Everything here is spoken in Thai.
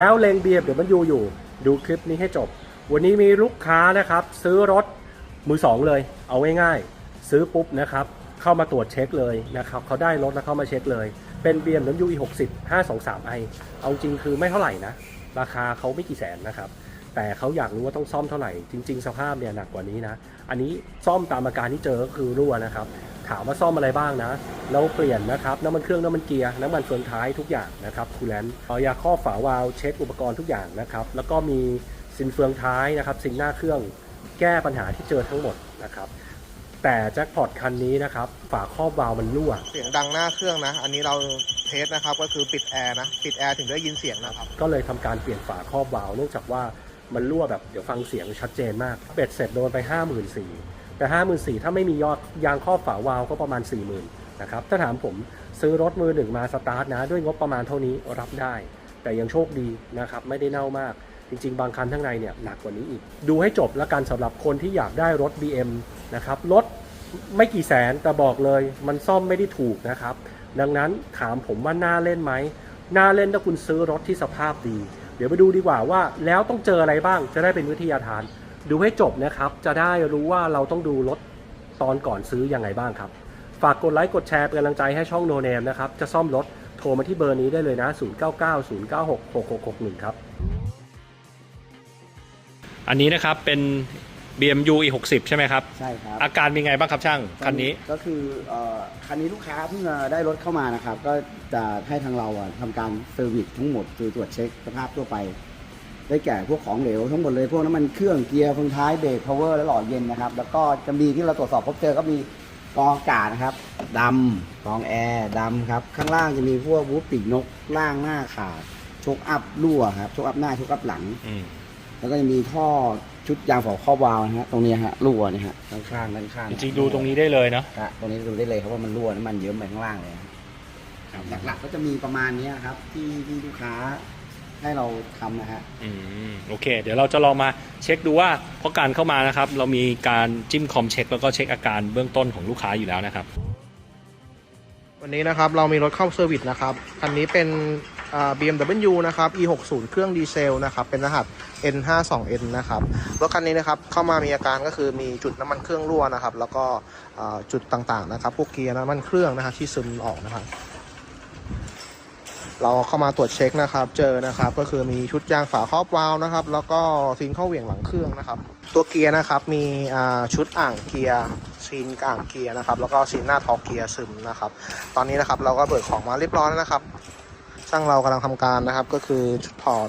แล้วเลงเบียร์เดี๋ยวมันอยู่อยู่ ดูคลิปนี้ให้จบ วันนี้มีลูกค้านะครับ ซื้อรถมือสองเลย เอาง่ายๆซื้อปุ๊บนะครับ เข้ามาตรวจเช็คเลยนะครับเขาได้รถแล้วเข้ามาเช็คเลย เป็น BMW E60 523i เอาจริงคือไม่เท่าไหร่นะ ราคาเขาไม่กี่แสนนะครับ แต่เขาอยากรู้ว่าต้องซ่อมเท่าไหร่ จริง ๆ สภาพเนี่ยหนักกว่านี้นะ อันนี้ซ่อมตามอาการที่เจอก็คือรั่วนะครับ ถามว่าซ่อมอะไรบ้างนะ เราเปลี่ยนนะครับน้ำมันเครื่องน้ำมันเกียร์น้ำมันเฟืองท้ายทุกอย่างนะครับคูลแลนต์เอายาครอบฝาวาล์วเช็คอุปกรณ์ทุกอย่างนะครับแล้วก็มีซินเฟืองท้ายนะครับซินหน้าเครื่องแก้ปัญหาที่เจอทั้งหมดนะครับแต่แจ็คพอตคันนี้นะครับฝาครอบวาล์วมันรั่ว เสียงดังหน้าเครื่องนะ อันนี้เราเทสนะครับก็คือปิดแอร์นะปิดแอร์ถึงได้ยินเสียงนะครับก็เลยทำการเปลี่ยนฝาครอบวาล์วเนื่องจากว่ามันรั่วแบบเดี๋ยวฟังเสียงชัดเจนมาก เบ็ดเสร็จโดนไป 5 4 0 0 0 แต่5 4 0 0 0ถ้าไม่มียอดยางครอบฝาวาลก็ประมาณ4 0,000นะครับถ้าถามผมซื้อรถมือหนึ่งมาสตาร์ทนะ ด้วยงบประมาณเท่านี้รับได้ แต่ยังโชคดีนะครับไม่ได้เน่ามาก จริง ๆ บางคันข้างในเนี่ยหนักกว่านี้อีก ดูให้จบแล้วกันสำหรับคนที่อยากได้รถ BM นะครับรถไม่กี่แสนแต่บอกเลยมันซ่อมไม่ได้ถูกนะครับ ดังนั้นถามผมว่าน่าเล่นไหมน่าเล่นถ้าคุณซื้อรถที่สภาพดี เดี๋ยวไปดูดีกว่าว่า แล้วต้องเจออะไรบ้างจะได้เป็นวิทยาทาน ดูให้จบนะครับ จะได้รู้ว่าเราต้องดูรถตอนก่อนซื้อยังไงบ้างครับ ฝากกดไลค์กดแชร์เป็นกำลังใจให้ช่องโนเนมนะครับ จะซ่อมรถโทรมาที่เบอร์นี้ได้เลยนะ 0990966661 ครับ อันนี้นะครับเป็น BMU E60 ใช่ไหมครับ ใช่ครับอาการเป็นไงบ้างครับช่างคันนี้ ก็คือเอ่อคันนี้ลูกค้าเพิ่งจะได้รถเข้ามานะครับ ก็จะให้ทางเราอะทำการเซอร์วิสทั้งหมดคือตรวจเช็คสภาพทั่วไป ได้แก่พวกของเหลวทั้งหมดเลยพวกน้ำมันเครื่องเกียร์เฟืองท้ายเบรกพาวเวอร์และหล่อเย็นนะครับ แล้วก็จะมีที่เราตรวจสอบพบเจอก็มีกรองอากาศนะครับดำกรองแอร์ดำครับ ข้างล่างจะมีพวกวูฟปีกนกล่างหน้าขาดโชกอัพรั่วครับโชกอัพหน้าโชกอัพหลังแล้วก็จะมีท่อชุดยางฝาครอบวาล์วนะฮะตรงนี้ฮะรั่วเนี่ยฮะด้านข้างด้านข้างจริงๆดูตรงนี้ได้เลยเนาะ ครับตรงนี้ดูได้เลยครับว่ามันรั่วน้ำมันเยิ้มไปข้างล่างเลยครับหลักๆก็จะมีประมาณเนี้ยครับที่ที่ลูกค้า ให้เราทำนะฮะ อืมโอเค เดี๋ยวเราจะลองมาเช็คดูว่าเพราะการเข้ามานะครับ เรามีการจิ้มคอมเช็คแล้วก็เช็คอาการเบื้องต้นของลูกค้าอยู่แล้วนะครับ วันนี้นะครับเรามีรถเข้าเซอร์วิสนะครับ คันนี้เป็นอ่า BMW นะครับ E60 เครื่องดีเซลนะครับ เป็นรหัส N52N นะครับ รถคันนี้นะครับเข้ามามีอาการก็คือมีจุดน้ำมันเครื่องรั่วนะครับ แล้วก็อ่าจุดต่างๆนะครับ พวกเกียร์น้ำมันเครื่องนะครับที่ซึมออกนะครับ เราเข้ามาตรวจเช็คนะครับ เจอนะครับ ก็คือมีชุดยางฝาครอบวาล์วนะครับ แล้วก็ซีนเข้าเหวี่ยงหลังเครื่องนะครับ ตัวเกียร์นะครับ มีชุดอ่างเกียร์ซีนอ่างเกียร์นะครับ แล้วก็ซีนหน้าท็อกเกียร์ซึมนะครับ ตอนนี้นะครับเราก็เบิกของมาเรียบร้อยแล้วนะครับ ช่างเรากำลังทำการนะครับ ก็คือถอด